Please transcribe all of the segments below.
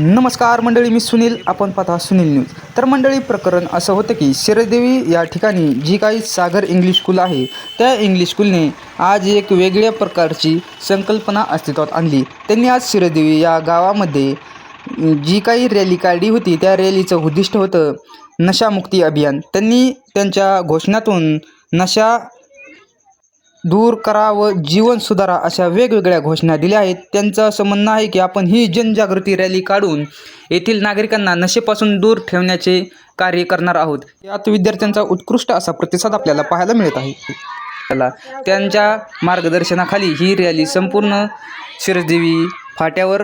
नमस्कार मंडळी मी सुनील. आपण पाहता सुनील न्यूज. तर मंडळी प्रकरण असं होतं की शिरदेवी या ठिकाणी जी काही सागर इंग्लिश स्कूल आहे त्या इंग्लिश स्कूलने आज एक वेगळ्या प्रकारची संकल्पना अस्तित्वात आणली. त्यांनी आज शिरदेवी या गावामध्ये जी काही रॅली काढली होती त्या रॅलीचं उद्दिष्ट होतं नशामुक्ती अभियान. त्यांनी त्यांच्या घोषणातून नशा दूर करा व जीवन सुधारा अशा वेगवेगळ्या घोषणा दिल्या आहेत. त्यांचं असं म्हणणं आहे की आपण ही जनजागृती रॅली काढून येथील नागरिकांना नशेपासून दूर ठेवण्याचे कार्य करणार आहोत. यात विद्यार्थ्यांचा उत्कृष्ट असा प्रतिसाद आपल्याला पाहायला मिळत आहे. त्याला त्यांच्या मार्गदर्शनाखाली ही रॅली संपूर्ण शिरदेवी फाट्यावर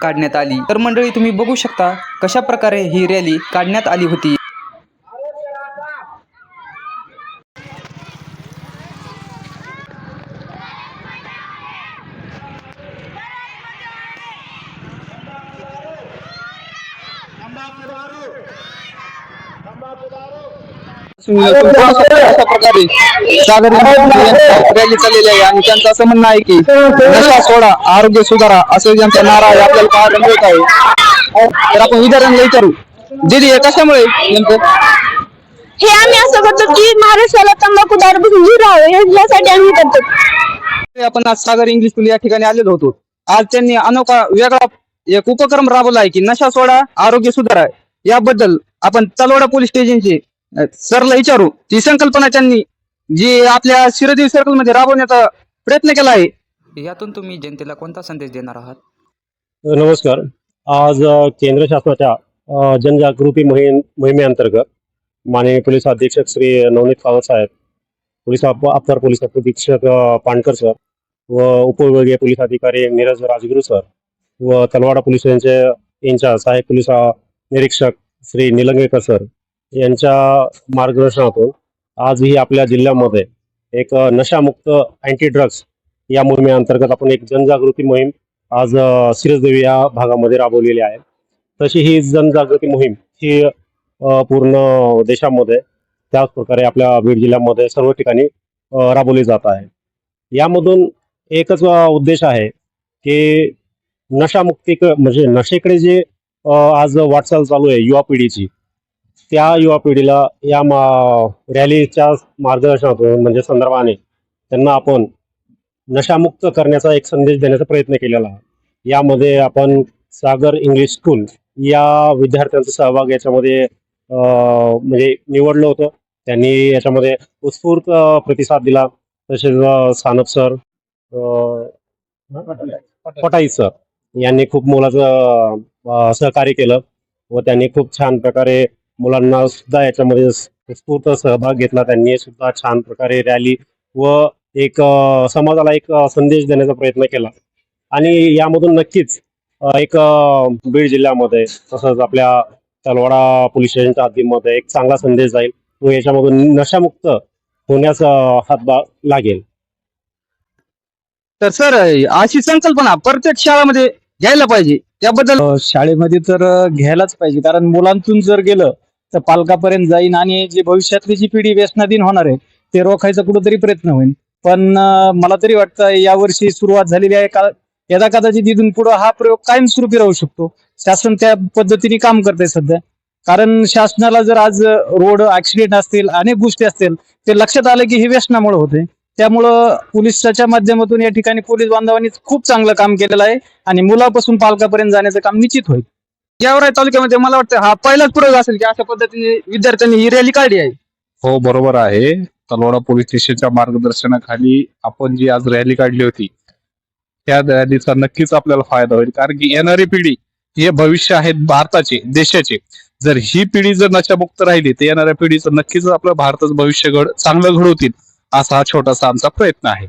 काढण्यात आली. तर मंडळी तुम्ही बघू शकता कशा प्रकारे ही रॅली काढण्यात आली होती. अशा प्रकारे सागर रॅली चाललेली आहे आणि त्यांचं असं म्हणणं आहे की नशा सोडा आरोग्य सुधारा असं ज्यांचा नारा आहे आपल्याला पाहायला मिळत आहे तर आपण विद्यार्थ्यांना विचारू दिदी हे कशामुळे नेमकं हे आम्ही असं करतो की महाराष्ट्राला तंबाखूदारपासून दूर राहावं यासाठी आम्ही करतो. आपण आज सागर इंग्लिश स्कूल या ठिकाणी आलेलो होतो. आज त्यांनी अनोखा वेगळा एक उपक्रम राबवला आहे की नशा सोडा आरोग्य सुधारा. याबद्दल आपण तलवाडा पोलीस स्टेशनचे सरला विचारू. ती संकल्पना त्यांनी जी आपल्या शिरदेव सर्कलमध्ये राबवण्याचा प्रयत्न केला आहे. यातून तुम्ही जनतेला कोणता संदेश देणार आहात? नमस्कार. आज केंद्र शासनाच्या जनजागृती मोहीम मोहिमेअंतर्गत माननीय पोलीस अधीक्षक श्री नवनीत सावंत साहेब पोलीस अप- अप्पर पोलीस अधीक्षक पाणकर सर व उपविभागीय पोलीस अधिकारी नीरज राजगुरू सर व तलवाडा पोलीस यांचे यांच्या सहाय्यक पोलीस निरीक्षक श्री निलंगेकर सर यांच्या मार्गदर्शनातून आजही आपल्या जिल्ह्यामध्ये एक नशामुक्त अँटी ड्रग्स या मोहिमेअंतर्गत आपण एक जनजागृती मोहीम आज सिरसदेवी या भागामध्ये राबवलेली आहे. तशी ही जनजागृती मोहीम ही पूर्ण देशामध्ये त्याच प्रकारे आपल्या बीड जिल्ह्यामध्ये सर्व ठिकाणी राबवली जात आहे. यामधून एकच उद्देश आहे की नशामुक्ती म्हणजे नशेकडे जे आज वाटचाल चालू आहे युवा पिढीची त्या युवा पिढीला या मा रॅलीच्या मार्गदर्शनातून म्हणजे संदर्भाने त्यांना आपण नशामुक्त करण्याचा एक संदेश देण्याचा प्रयत्न केलेला यामध्ये आपण सागर इंग्लिश स्कूल या विद्यार्थ्यांचा सहभाग याच्यामध्ये म्हणजे निवडलं होतं. त्यांनी याच्यामध्ये उत्स्फूर्त प्रतिसाद दिला. तसेच सानप सर पटाई सर. यांनी खूप मुलाचं सहकार्य केलं व त्यांनी खूप छान प्रकारे मुलांना सुद्धा याच्यामध्ये उत्स्फूर्त सहभाग घेतला. त्यांनी सुद्धा छान प्रकारे रॅली व एक समाजाला एक संदेश देण्याचा प्रयत्न केला. आणि यामधून नक्कीच एक बीड जिल्ह्यामध्ये तसंच आपल्या तलवाडा पोलीस स्टेशनच्या हद्दीमध्ये एक चांगला संदेश जाईल व याच्यामधून नशामुक्त होण्यास हातभार लागेल. तर सर अशी संकल्पना प्रत्येक शाळामध्ये घ्यायला पाहिजे. त्याबद्दल शाळेमध्ये तर घ्यायलाच पाहिजे. कारण मुलांतून जर गेलं तर पालकापर्यंत जाईन आणि जे भविष्यातली जी पिढी व्यसनाधीन होणार आहे ते रोखायचा कुठंतरी प्रयत्न होईल पण मला तरी वाटतं यावर्षी सुरुवात झालेली आहे. का यदा कदाचित इथून पुढे हा प्रयोग कायमस्वरूपी राहू शकतो. शासन त्या पद्धतीने काम करते सध्या. कारण शासनाला जर आज रोड ऍक्सिडेंट असतील अनेक गोष्टी असतील ते लक्षात आलं की हे व्यसनामुळे होते त्यामुळं पोलिसाच्या माध्यमातून या ठिकाणी पोलीस बांधवांनी खूप चांगलं काम केलेलं आहे आणि मुलापासून पालकापर्यंत जाण्याचं काम निश्चित होईल. गेवराई तालुक्यामध्ये मला वाटतं हा पहिलाच प्रयोग असेल की अशा पद्धतीने विद्यार्थ्यांनी ही रॅली काढली आहे. हो बरोबर आहे. तलवाडा पोलीस स्टेशनच्या मार्गदर्शनाखाली आपण जी आज रॅली काढली होती त्या रॅलीचा नक्कीच आपल्याला फायदा होईल. कारण की येणारी पिढी हे भविष्य आहेत भारताचे देशाचे. जर ही पिढी जर नशामुक्त राहिली तर येणाऱ्या पिढीचं नक्कीच आपलं भारताचं भविष्य घड चांगलं घडवतील. असा हा छोटासा आमचा प्रयत्न आहे.